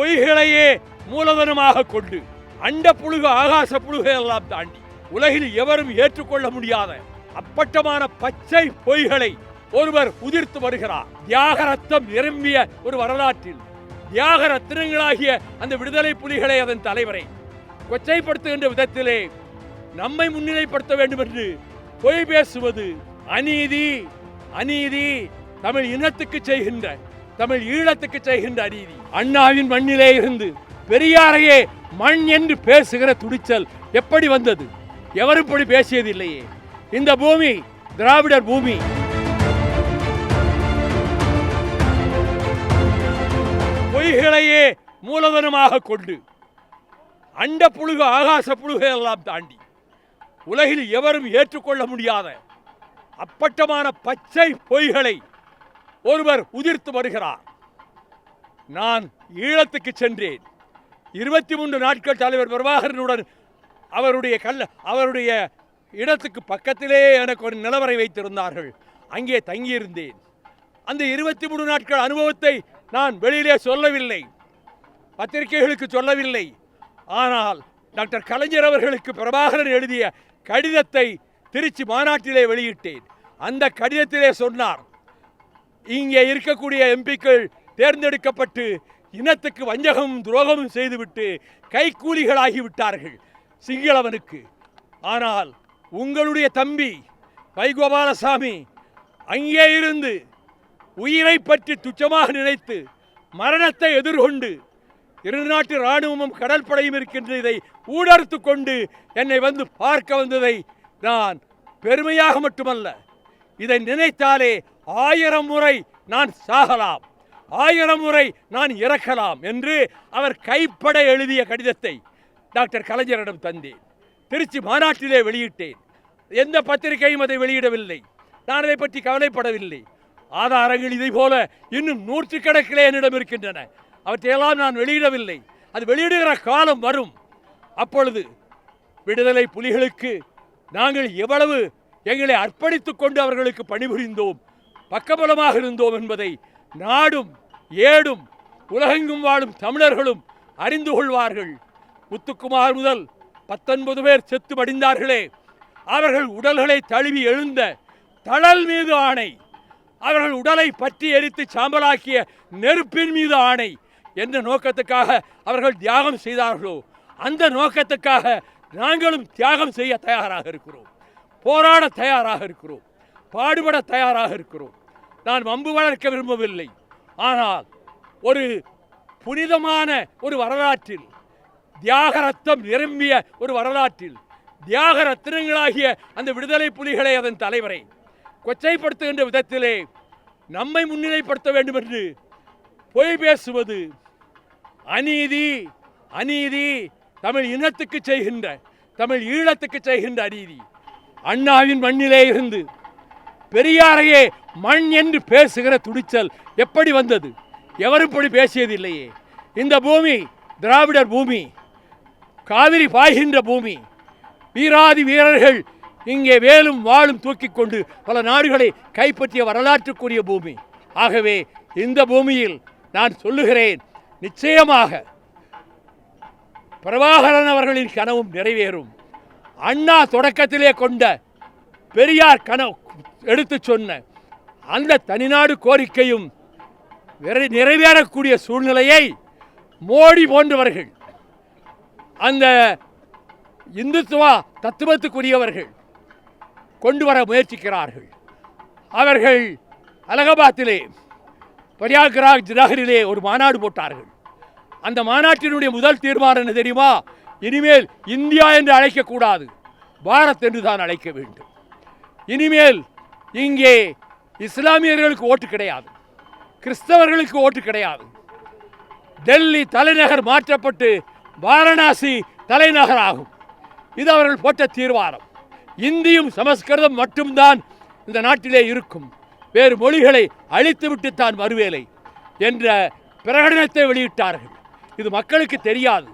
பொய்களையே மூலதனமாக கொண்டு அண்ட புழுகு ஆகாச புழுகை எல்லாம் தாண்டி உலகில் எவரும் ஏற்றுக்கொள்ள முடியாத அப்பட்டமான பச்சை பொய்களை ஒருவர் உதிர்த்து வருகிறார். தியாக ரத்தம் நிரம்பிய ஒரு வரலாற்றில் தியாக ரத்தினங்களாகிய அந்த விடுதலை புலிகளை அதன் தலைவரை கொச்சைப்படுத்துகின்ற விதத்திலே நம்மை முன்னிலைப்படுத்த வேண்டும் என்று பொய் பேசுவது அநீதி அநீதி தமிழ் இனத்துக்கு செய்கின்ற தமிழ் ஈழத்துக்கு செய்கின்ற அநீதி அண்ணாவின் மண்ணிலே இருந்து பெரியாரையே மண் என்று பேசுகிற துடிச்சல் எப்படி வந்தது? எவரும் இப்படி பேசியதில்லையே. இந்த பூமி திராவிடர் பூமி. பொய்களையே மூலதனமாக கொண்டு அண்ட புழுகு ஆகாச புழுகை எல்லாம் தாண்டி உலகில் எவரும் ஏற்றுக்கொள்ள முடியாத அப்பட்டமான பச்சை பொய்களை ஒருவர் உதிர்த்து வருகிறார். நான் ஈழத்துக்கு சென்றேன். இருபத்தி மூன்று நாட்கள் தலைவர் பிரபாகரனுடன் அவருடைய கல் அவருடைய இடத்துக்கு பக்கத்திலே எனக்கு ஒரு நிலவரை வைத்திருந்தார்கள். அங்கே தங்கியிருந்தேன். அந்த இருபத்தி மூணு நாட்கள் அனுபவத்தை நான் வெளியிலே சொல்லவில்லை. பத்திரிகைகளுக்கு சொல்லவில்லை. ஆனால் டாக்டர் கலைஞர் அவர்களுக்கு பிரபாகரன் எழுதிய கடிதத்தை திருச்சி மாநாட்டிலே வெளியிட்டேன். அந்த கடிதத்திலே சொன்னார் இங்கே இருக்கக்கூடிய எம்பிக்கள் தேர்ந்தெடுக்கப்பட்டு இனத்துக்கு வஞ்சகமும் துரோகமும் செய்துவிட்டு கைக்கூலிகளாகி விட்டார்கள். சிங்களவனுக்கு. ஆனால் உங்களுடைய தம்பி வைகோபாலசாமி அங்கே இருந்து உயிரை பற்றி துச்சமாக நினைத்து மரணத்தை எதிர்கொண்டு இரு நாட்டு இராணுவமும் கடற்படையும் இருக்கின்ற இதை ஊடறுத்து கொண்டு என்னை வந்து பார்க்க வந்ததை நான் பெருமையாக மட்டுமல்ல இதை நினைத்தாலே ஆயிரம் முறை நான் சாகலாம். ஆயிரம் முறை நான் இறக்கலாம் என்று அவர் கைப்பட எழுதிய கடிதத்தை டாக்டர் கலைஞரிடம் தந்தேன். திருச்சி மாநாட்டிலே வெளியிட்டேன். எந்த பத்திரிகையும் அதை வெளியிடவில்லை. நான் அதை பற்றி கவலைப்படவில்லை. ஆதாரங்கள் இதை போல இன்னும் நூற்றுக்கணக்கிலே என்னிடம் இருக்கின்றன. அவற்றையெல்லாம் நான் வெளியிடவில்லை. அது வெளியிடுகிற காலம் வரும். அப்பொழுது விடுதலை புலிகளுக்கு நாங்கள் எவ்வளவு எங்களை அர்ப்பணித்துக் கொண்டு அவர்களுக்கு பணிபுரிந்தோம். பக்கபலமாக இருந்தோம் என்பதை நாடும் ஏடும் உலகெங்கும் வாழும் தமிழர்களும் அறிந்து கொள்வார்கள். முத்துக்குமார் முதல் பத்தொன்பது பேர் செத்து மடிந்தார்களே. அவர்கள் உடல்களை தழுவி எழுந்த தழல் மீது ஆணை. அவர்கள் உடலை பற்றி எரித்து சாம்பலாக்கிய நெருப்பின் மீது ஆணை. என்ற நோக்கத்துக்காக அவர்கள் தியாகம் செய்தார்களோ அந்த நோக்கத்துக்காக நாங்களும் தியாகம் செய்ய தயாராக இருக்கிறோம். போராட தயாராக இருக்கிறோம். பாடுபட தயாராக இருக்கிறோம். நான் வம்பு வளர்க்க விரும்பவில்லை. ஆனால் ஒரு புனிதமான ஒரு வரலாற்றில் தியாக ரத்தம் நிரம்பிய ஒரு வரலாற்றில் தியாக ரத்தினங்களாகிய அந்த விடுதலை புலிகளை அதன் தலைவரை. கொச்சைப்படுத்துகின்ற விதத்திலே நம்மை முன்னிலைப்படுத்த வேண்டும் என்று பொய் பேசுவது அநீதி அநீதி தமிழ் இனத்துக்கு செய்கின்ற தமிழ் ஈழத்துக்கு செய்கின்ற அநீதி. அண்ணாவின் மண்ணிலே இருந்து பெரியாரையே மண் என்று பேசுகிற துடிச்சல் எப்படி வந்தது? எவரும் இப்படி பேசியதில்லையே? இந்த பூமி திராவிடர் பூமி காவிரி பாய்கின்ற பூமி வீராதி வீரர்கள் இங்கே வேலும் வாளும் தூக்கிக் கொண்டு பல நாடுகளை கைப்பற்றிய வரலாற்றுக்குரிய பூமி. ஆகவே இந்த பூமியில் நான் சொல்லுகிறேன் நிச்சயமாக பிரபாகரன் அவர்களின் கனவும் நிறைவேறும். அண்ணா தொடக்கத்திலே கொண்ட பெரியார் கனவு எடுத்து சொன்ன அந்த தனிநாடு கோரிக்கையும் நிறை- நிறைவேறக்கூடிய சூழ்நிலையை மோடி போன்றவர்கள் அந்த இந்துத்துவா தத்துவத்துக்குரியவர்கள் கொண்டு வர முயற்சிக்கிறார்கள். அவர்கள் அலகாபாத்திலே பிரயாக்ராஜ் நகரிலே ஒரு மாநாடு போட்டார்கள். அந்த மாநாட்டினுடைய முதல் தீர்மானம் என்ன தெரியுமா? இனிமேல் இந்தியா என்று அழைக்கக்கூடாது பாரத் என்று தான் அழைக்க வேண்டும். இனிமேல் இங்கே இஸ்லாமியர்களுக்கு ஓட்டு கிடையாது. கிறிஸ்தவர்களுக்கு ஓட்டு கிடையாது. டெல்லி தலைநகர் மாற்றப்பட்டு வாரணாசி தலைநகராகும். இது அவர்கள் போட்ட தீர்மானம். இந்தியும் சமஸ்கிருதம் மட்டும்தான் இந்த நாட்டிலே இருக்கும். வேறு மொழிகளை அழித்துவிட்டு தான் வருவேலை என்ற பிரகடனத்தை வெளியிட்டார்கள். இது மக்களுக்கு தெரியாது.